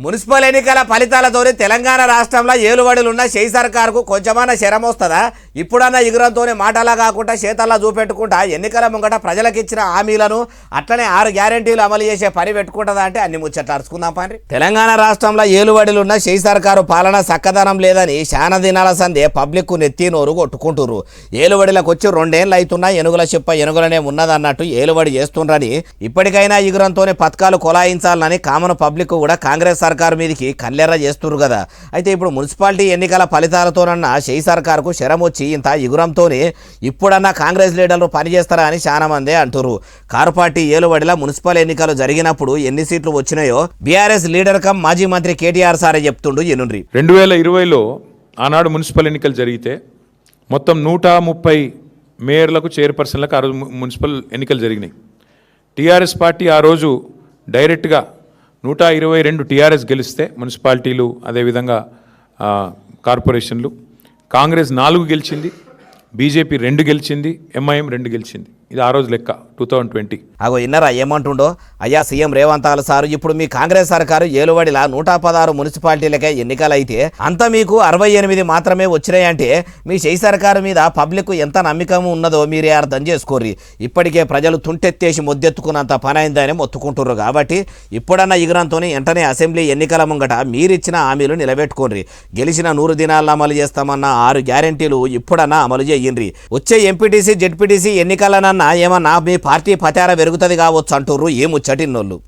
Municipal ఎన్నికల ఫలితాలతోనే తెలంగాణ రాష్ట్రంలో ఏలుబడులున్న షెయి సర్కార్కు కొంచెమన్నా శరం వస్తుందా? ఇప్పుడన్నా ఎగురంతోనే మాటలా కాకుండా చేతల్లా చూపెట్టుకుంటా ఎన్నికల ముంగట ప్రజలకిచ్చిన హామీలను అట్లనే ఆరు గ్యారెంటీలు అమలు చేసే పని పెట్టుకుంటుందా అంటే అన్ని ముచ్చట్లు అరుచుకుందాం పని తెలంగాణ రాష్ట్రంలో ఏలుబడులున్న షెయి సర్కారు పాలన చక్కదనం లేదని శాన దినాల సందే పబ్లిక్కు నెత్తి నోరు కొట్టుకుంటురు ఏలుబడిలకు వచ్చి రెండేళ్ళు అవుతున్నా ఎనుగుల చెప్ప ఎనుగులనే ఉన్నదన్నట్టు ఏలుబడి చేస్తుండ్రని ఇప్పటికైనా ఇగురంతోనే పథకాలు కొలాయించాలని కామన్ పబ్లిక్ కూడా కాంగ్రెస్ సర్కార్ మీదకి కల్లెర్ర చేస్తున్నారు కదా. అయితే ఇప్పుడు మున్సిపాలిటీ ఎన్నికల ఫలితాలతోనన్న షెయి సర్కార్కు శరం వచ్చి ఇంత ఇగురంతోనే ఇప్పుడన్నా కాంగ్రెస్ లీడర్లు పనిచేస్తారా అని చాలా మందే అంటున్నారు కారు పార్టీ ఏలుబడిలా మున్సిపల్ ఎన్నికలు జరిగినప్పుడు ఎన్ని సీట్లు వచ్చినాయో బీఆర్ఎస్ లీడర్ కమ్ మాజీ మంత్రి కేటీఆర్ సారే చెప్తుండు ఎనుండ్రి రెండు వేల ఇరవైలో ఆనాడు మున్సిపల్ ఎన్నికలు జరిగితే మొత్తం నూట ముప్పై మేయర్లకు చైర్పర్సన్లకు ఆ రోజు మున్సిపల్ ఎన్నికలు జరిగినాయి. టీఆర్ఎస్ పార్టీ ఆ రోజు డైరెక్ట్గా నూట ఇరవై రెండు టీఆర్ఎస్ గెలిస్తే మున్సిపాలిటీలు అదేవిధంగా కార్పొరేషన్లు. కాంగ్రెస్ నాలుగు గెలిచింది బీజేపీ రెండు గెలిచింది ఎంఐఎం రెండు గెలిచింది. ఇది ఆ రోజు లెక్క టూ థౌజండ్ ట్వంటీ అగో ఇన్నరా ఏమంటుండో? అయ్యా సీఎం రేవంత్ ఆల సారు ఇప్పుడు మీ కాంగ్రెస్ సర్కారు ఏలుబడిలా నూట పదహారు మున్సిపాలిటీలకే ఎన్నికలైతే అంత మీకు అరవై ఎనిమిది మాత్రమే వచ్చినాయంటే మీ చేయి సర్కారు మీద పబ్లిక్ ఎంత నమ్మకం ఉన్నదో మీరే అర్థం చేసుకోర్రి. ఇప్పటికే ప్రజలు తుంటెత్తేసి మొద్దెత్తుకున్నంత పని అయిందని మొత్తుకుంటుర్రు కాబట్టి ఇప్పుడన్న ఇగురంతో వెంటనే అసెంబ్లీ ఎన్నికల ముంగట మీరిచ్చిన హామీలు నిలబెట్టుకోండి గెలిచిన నూరు దినాల్లో అమలు చేస్తామన్న ఆరు గ్యారెంటీలు ఇప్పుడన్నా అమలు చేయండి వచ్చే ఎంపీటీసీ జెడ్పీటీసీ ఎన్నికలనన్నా ఏమన్నా మీ పార్టీ పచార పెరుగుతుంది కావచ్చు అంటుర్రు ఏ ముచ్చటిన్నోళ్ళు.